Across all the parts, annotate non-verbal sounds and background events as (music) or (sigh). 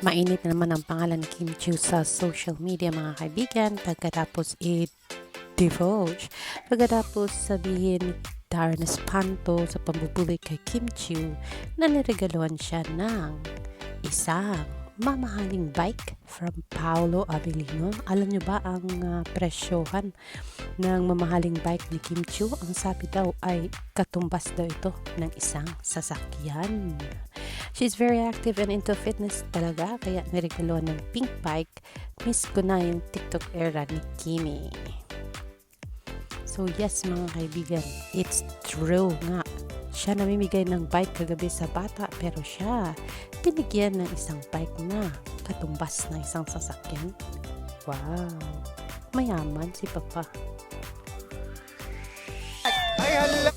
Mainit na naman ang pangalan Kim Chiu sa social media mga kaibigan pagkatapos i-divulge. Pagkatapos sabihin Darren Espanto sa pambubuli kay Kim Chiu na niregaluhan siya ng isang mamahaling bike from Paolo Avellino. Alam nyo ba ang ah, presyohan ng mamahaling bike ni Kim Chiu? Ang sabi daw ay katumbas daw ito ng isang sasakyan. She's very active and into fitness talaga kaya niregaluhan ng pink bike. Miss ko na yung TikTok era ni Kimi. So yes mga kaibigan, it's true nga. Siya namimigay ng bike kagabi sa bata pero siya binigyan ng isang bike na katumbas ng isang sasakyan. Wow! Mayaman si Papa. Ay, hala!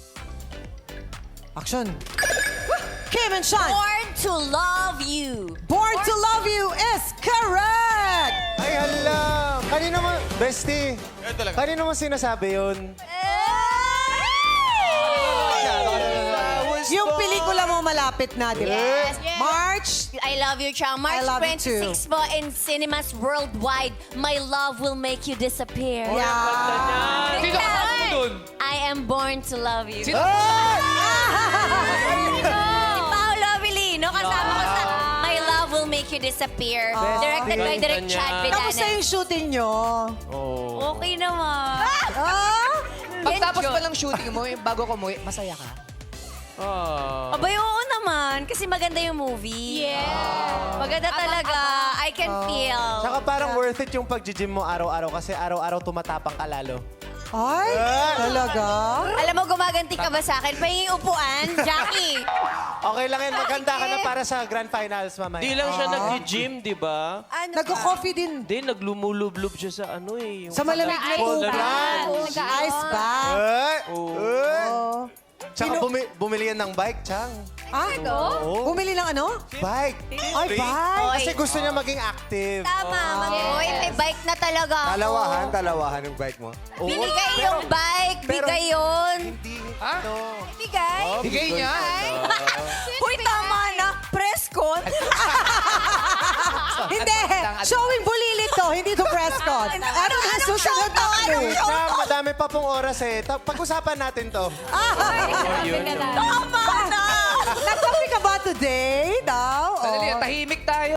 Action! Kim and Sean, Born to love you. Born to Love You is correct! Ay, hala! Kanino mo, bestie? Kanino mo sinasabi yun? Yung pelikula mo malapit na, di ba? Yes. March, I love you, Chang. March I love you too. 26 po in cinemas worldwide. My love will make you disappear. yeah. Sino kasama mo dun? I am born to love you. Sino? (laughs) Si (laughs) Make You Disappear. Directed by Direk Chad Kamusta Vidanes. yung shooting nyo? Okay naman. Ah? Pagtapos pa lang shooting mo, yung bago ko mo, masaya ka? Ah. Abay, oo naman. Kasi maganda yung movie. Yeah. Maganda talaga. I can feel. Tsaka parang worth it yung pag-gym mo araw-araw kasi araw-araw tumatapang ka lalo. Ay, talaga? Alam mo, gumaganti ka ba sa akin? Pahingin upuan, Jackie. (laughs) Okay lang yan, maganda ka na para sa grand finals mamaya. Di lang siya nag-gym, di ba? Nagko-coffee din. Di, naglumulublob siya sa ano eh. yung- Sa malamig na Cold tubig. plunge. Ice bath. Ay! Oh. Tsaka bumi- bumili yan ng bike, Chang. Ah, bumili ng ano? Bike. Ay, bike. Kasi gusto niya maging active. Tama, mag-boy. May bike na talaga ako. Dalawahan, dalawahan yung bike mo. Oo, Binigay pero yung bike. pero- Bigay yun. Hindi. Ha? No. Bigay? Bigay niya. (laughs) Hindi. Showing bulilit to, hindi to press con. Ano na susunod na clue? Chang, madami pa pong oras eh. Ta- Pag-usapan natin to. Tama na! Nagkape ka ba today daw? Dali, Oh. tahimik tayo.